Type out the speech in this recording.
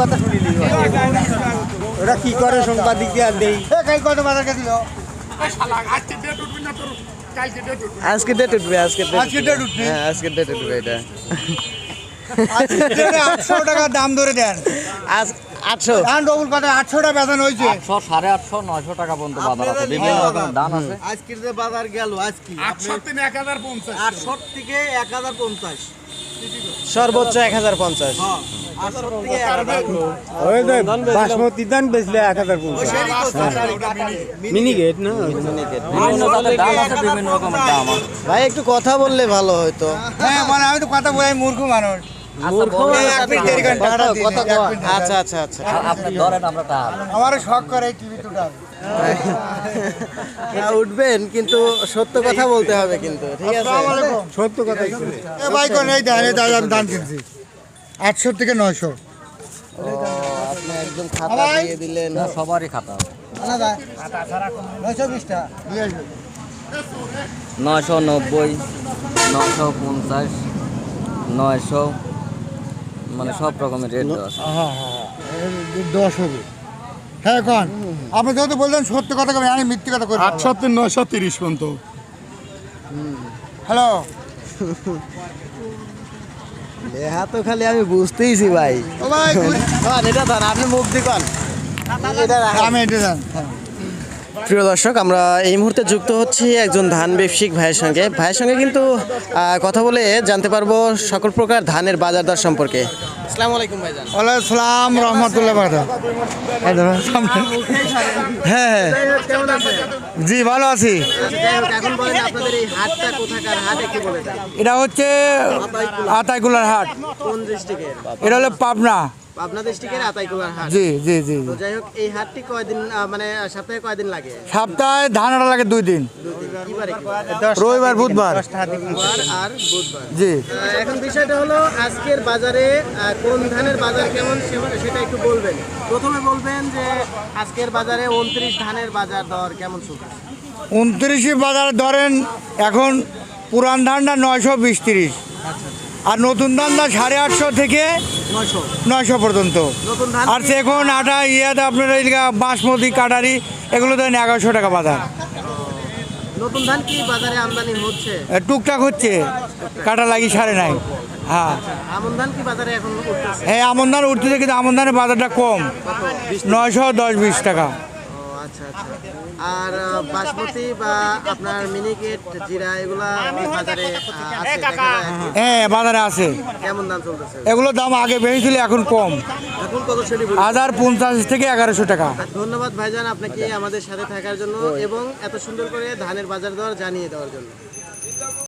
কথা শুনিনি। ওরা কি করে সাংবাদিক আর দেই কাল কত বাজার গেছিল? আজকে ডেট উঠবে আজকে আজকে date উঠবে? হ্যাঁ আজকে ডেট উঠবে এটা। আটশো টাকা দাম ধরে দেন। আজ আটশো? ধান ডবল কথা আটশো টাকা বেতন হয়েছে। আটশো সাড়ে আটশো নয়শো টাকা পর্যন্ত বাজার আছে। বিভিন্ন রকমের দাম আছে। আজকের যে বাজার গেল আজকে আটশো থেকে এক হাজার পঞ্চাশ। সর্বোচ্চ এক হাজার পঞ্চাশ। থেকে এক হাজার পঞ্চাশ। যে বাসমতি ধান বেচলে এক হাজার মিনি গেট। না? ভাই একটু কথা বললে ভালো হয়তো হ্যাঁ মানে আমি তো কথা বলে মূর্খ মানুষ। মিনিট। আচ্ছা আচ্ছা আচ্ছা। আপনি ধরেন আমরা আমারও শখ করে টিভি দুটার উঠবেন কিন্তু সত্য কথা বলতে হবে কিন্তু ঠিক আছে? সত্য কথা এ ভাই কোন এই ধান এই ধান ধান কিনছি। আটশো থেকে নয়শো। আপনি একদম খাতা দিয়ে দিলেন। সবারই খাতা। আছে নয়শো নব্বই নয়শো পঞ্চাশ নয়শো মানে সব রকমের রেট দেওয়া আছে। হ্যাঁ হ্যাঁ দশ হবে হ্যাঁ কন আপনি যেহেতু বললেন সত্য কথা কবেন আমি মিথ্যে কথা করি আটশো তিন নয়শো তিরিশ পর্যন্ত। হ্যালো। লেহা তো খালি আমি বুঝতেইছি ভাই। ও ভাই ঘুরি- কন এটা ধর আপনি মুখ দিকন এটা আমি এটা হ্যাঁ প্রিয় দর্শক আমরা এই মুহূর্তে যুক্ত হচ্ছি একজন ধান ব্যবসায়িক ভাইয়ের সঙ্গে। ভাইয়ের সঙ্গে কিন্তু কথা বলে জানতে পারব সকল প্রকার ধানের বাজার দর সম্পর্কে। আসসালামু আলাইকুম ভাইজান। ওয়ালাইকুম সালাম রহমতুল্লাহ হ্যাঁ হ্যাঁ। জি ভালো আছি। এখন বলেন আপনাদের এই হাটটা কোথাকার হাট একটু বলে? দেন এটা হচ্ছে আতাইকুলার হাট। এটা হলো পাবনা। পাবনা ডিস্ট্রিক্টের আতাইকুলার হাট। জি জি জি তো যাই হোক এই হাটটি কয়দিন মানে সপ্তাহে কয়দিন লাগে? সপ্তাহে ধান আটা লাগে দুই দিন? রবিবার বুধবার। আর বুধবার। জি। এখন বিষয়টা হলো আজকের বাজারে কোন ধানের বাজার কেমন সে- সেটা একটু বলবেন। প্রথমে বলবেন যে আজকের বাজারে উনত্রিশ ধানের বাজার দর কেমন চলছে? উনত্রিশে বাজার ধরেন এখন পুরান ধানটা নয়শো বিশ তিরিশ। আর নতুন ধানটা সাড়ে আটশো থেকে নয়শো। পর্যন্ত। আর এখন আটা ইয়াতে আপনার এই বাসমতি কাটারি এগুলো দেন এগারোশো টাকা বাজার। নতুন ধান কি বাজারে আমদানি হচ্ছে? টুকটাক হচ্ছে। কাটা লাগি সাড়ে নাই। হ্যাঁ। আমন ধান কি বাজারে এখন উঠতেছে? হ্যাঁ আমন ধান উঠতেছে কিন্তু আমন ধানের বাজারটা কম। নয়শো দশ বিশ টাকা। আচ্ছা আচ্ছা। আর বাসমতি বা আপনার মিনিকেট জিরা এগুলা বাজারে এখন? হ্যাঁ বাজারে আছে। কেমন দাম চলতেছে? এগুলোর দাম আগে বেশি ছিল এখন কম। এখন কত সেটি হাজার পঞ্চাশ থেকে এগারোশো টাকা। ধন্যবাদ ভাইজান আপনাকে আমাদের সাথে থাকার জন্য এবং এত সুন্দর করে ধানের বাজার দর জানিয়ে দেওয়ার জন্য।